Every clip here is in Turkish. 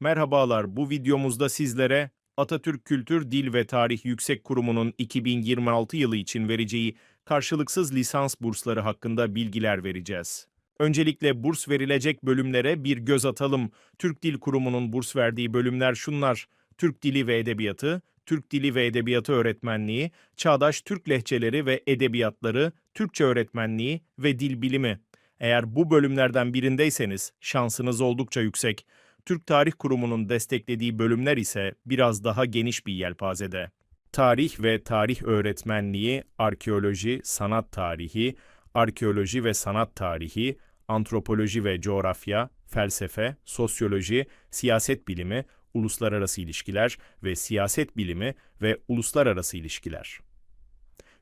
Merhabalar, bu videomuzda sizlere Atatürk Kültür Dil ve Tarih Yüksek Kurumu'nun 2026 yılı için vereceği karşılıksız lisans bursları hakkında bilgiler vereceğiz. Öncelikle burs verilecek bölümlere bir göz atalım. Türk Dil Kurumu'nun burs verdiği bölümler şunlar. Türk Dili ve Edebiyatı, Türk Dili ve Edebiyatı Öğretmenliği, Çağdaş Türk Lehçeleri ve Edebiyatları, Türkçe Öğretmenliği ve Dil Bilimi. Eğer bu bölümlerden birindeyseniz şansınız oldukça yüksek. Türk Tarih Kurumu'nun desteklediği bölümler ise biraz daha geniş bir yelpazede. Tarih ve tarih öğretmenliği, arkeoloji, sanat tarihi, arkeoloji ve sanat tarihi, antropoloji ve coğrafya, felsefe, sosyoloji, siyaset bilimi, uluslararası ilişkiler ve siyaset bilimi ve uluslararası ilişkiler.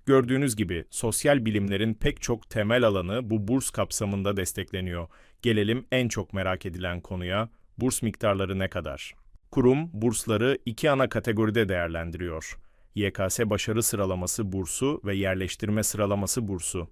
Gördüğünüz gibi sosyal bilimlerin pek çok temel alanı bu burs kapsamında destekleniyor. Gelelim en çok merak edilen konuya, burs miktarları ne kadar? Kurum bursları iki ana kategoride değerlendiriyor. YKS başarı sıralaması bursu ve yerleştirme sıralaması bursu.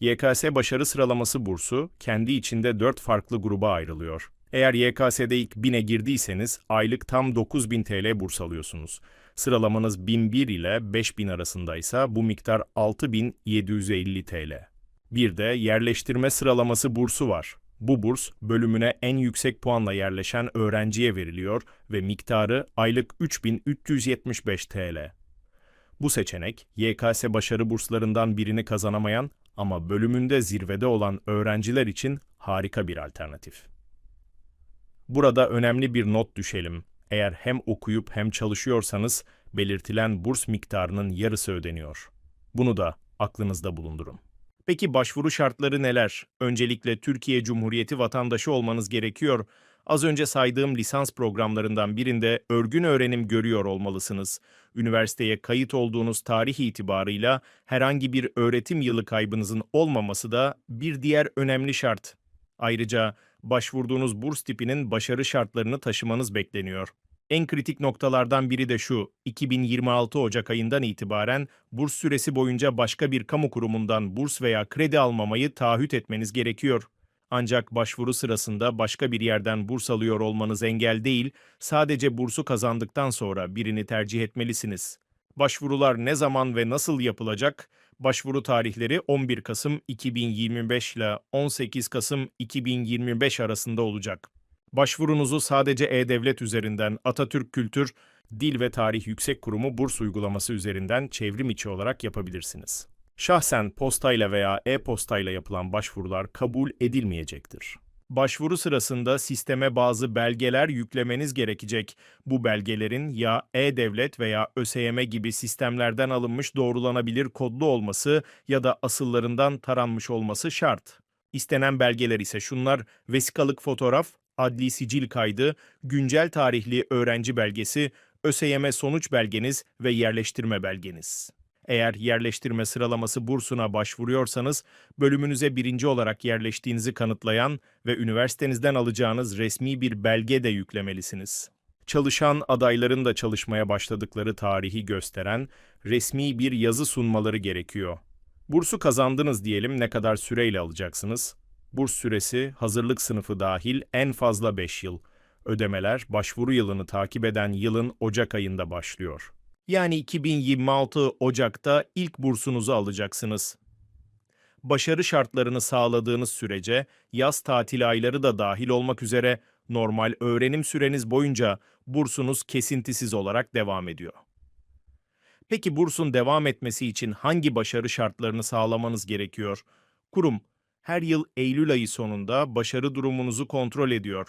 YKS başarı sıralaması bursu kendi içinde 4 farklı gruba ayrılıyor. Eğer YKS'de ilk 1000'e girdiyseniz aylık tam 9000 TL burs alıyorsunuz. Sıralamanız 1001 ile 5000 arasındaysa bu miktar 6750 TL. Bir de yerleştirme sıralaması bursu var. Bu burs bölümüne en yüksek puanla yerleşen öğrenciye veriliyor ve miktarı aylık 3375 TL. Bu seçenek YKS başarı burslarından birini kazanamayan ama bölümünde zirvede olan öğrenciler için harika bir alternatif. Burada önemli bir not düşelim. Eğer hem okuyup hem çalışıyorsanız belirtilen burs miktarının yarısı ödeniyor. Bunu da aklınızda bulundurun. Peki başvuru şartları neler? Öncelikle Türkiye Cumhuriyeti vatandaşı olmanız gerekiyor. Az önce saydığım lisans programlarından birinde örgün öğrenim görüyor olmalısınız. Üniversiteye kayıt olduğunuz tarih itibarıyla herhangi bir öğretim yılı kaybınızın olmaması da bir diğer önemli şart. Ayrıca başvurduğunuz burs tipinin başarı şartlarını taşımanız bekleniyor. En kritik noktalardan biri de şu, 2026 Ocak ayından itibaren burs süresi boyunca başka bir kamu kurumundan burs veya kredi almamayı taahhüt etmeniz gerekiyor. Ancak başvuru sırasında başka bir yerden burs alıyor olmanız engel değil, sadece bursu kazandıktan sonra birini tercih etmelisiniz. Başvurular ne zaman ve nasıl yapılacak? Başvuru tarihleri 11 Kasım 2025 ile 18 Kasım 2025 arasında olacak. Başvurunuzu sadece E-Devlet üzerinden Atatürk Kültür, Dil ve Tarih Yüksek Kurumu burs uygulaması üzerinden çevrim içi olarak yapabilirsiniz. Şahsen postayla veya e-postayla yapılan başvurular kabul edilmeyecektir. Başvuru sırasında sisteme bazı belgeler yüklemeniz gerekecek. Bu belgelerin ya E-Devlet veya ÖSYM gibi sistemlerden alınmış doğrulanabilir kodlu olması ya da asıllarından taranmış olması şart. İstenen belgeler ise şunlar: vesikalık fotoğraf, adli sicil kaydı, güncel tarihli öğrenci belgesi, ÖSYM sonuç belgeniz ve yerleştirme belgeniz. Eğer yerleştirme sıralaması bursuna başvuruyorsanız, bölümünüze birinci olarak yerleştiğinizi kanıtlayan ve üniversitenizden alacağınız resmi bir belge de yüklemelisiniz. Çalışan adayların da çalışmaya başladıkları tarihi gösteren resmi bir yazı sunmaları gerekiyor. Bursu kazandınız diyelim ne kadar süreyle alacaksınız? Burs süresi hazırlık sınıfı dahil en fazla 5 yıl. Ödemeler başvuru yılını takip eden yılın Ocak ayında başlıyor. Yani 2026 Ocak'ta ilk bursunuzu alacaksınız. Başarı şartlarını sağladığınız sürece yaz tatil ayları da dahil olmak üzere normal öğrenim süreniz boyunca bursunuz kesintisiz olarak devam ediyor. Peki bursun devam etmesi için hangi başarı şartlarını sağlamanız gerekiyor? Kurum her yıl Eylül ayı sonunda başarı durumunuzu kontrol ediyor.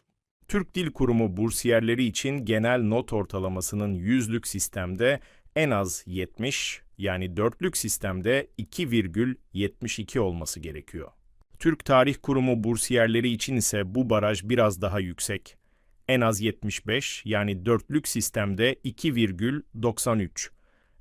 Türk Dil Kurumu bursiyerleri için genel not ortalamasının yüzlük sistemde en az 70 yani dörtlük sistemde 2,72 olması gerekiyor. Türk Tarih Kurumu bursiyerleri için ise bu baraj biraz daha yüksek. En az 75 yani dörtlük sistemde 2,93.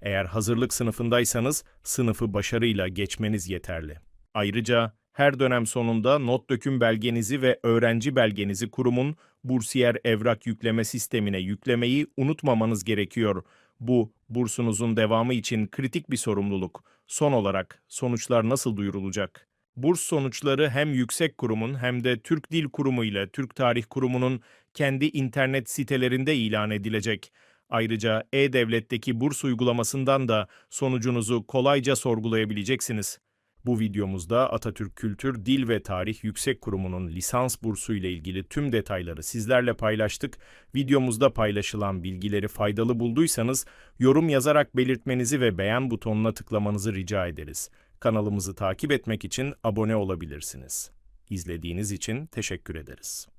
Eğer hazırlık sınıfındaysanız sınıfı başarıyla geçmeniz yeterli. Ayrıca her dönem sonunda not döküm belgenizi ve öğrenci belgenizi kurumun bursiyer evrak yükleme sistemine yüklemeyi unutmamanız gerekiyor. Bu bursunuzun devamı için kritik bir sorumluluk. Son olarak sonuçlar nasıl duyurulacak? Burs sonuçları hem yüksek kurumun hem de Türk Dil Kurumu ile Türk Tarih Kurumu'nun kendi internet sitelerinde ilan edilecek. Ayrıca E-Devlet'teki burs uygulamasından da sonucunuzu kolayca sorgulayabileceksiniz. Bu videomuzda Atatürk Kültür, Dil ve Tarih Yüksek Kurumu'nun lisans bursu ile ilgili tüm detayları sizlerle paylaştık. Videomuzda paylaşılan bilgileri faydalı bulduysanız yorum yazarak belirtmenizi ve beğen butonuna tıklamanızı rica ederiz. Kanalımızı takip etmek için abone olabilirsiniz. İzlediğiniz için teşekkür ederiz.